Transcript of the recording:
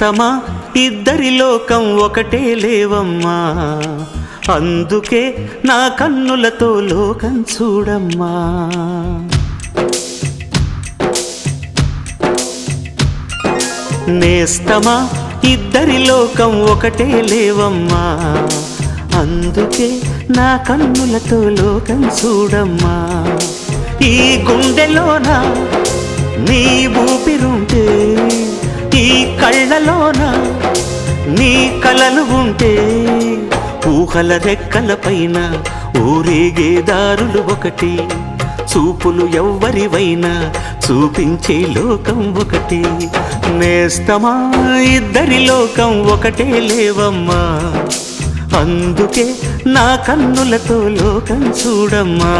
తమా ఇద్దరి లోకం ఒకటే లేవమ్మా. అందుకే నా కన్నులతో లోకం చూడమ్మా. నేస్తమా? ఇద్దరి లోకం ఒకటే లేవమ్మా. అందుకే నా కన్నులతో లోకం చూడమ్మా. ఈ గుండెలోనా కళ్ళలోన నీ కలలు ఉంటే ఊహల రెక్కల పైన ఊరేగే దారులు ఒకటి చూపులు ఎవ్వరివైనా చూపించే లోకం ఒకటి. నేస్తమా ఇద్దరి లోకం ఒకటే లేవమ్మా. అందుకే నా కన్నులతో లోకం చూడమ్మా.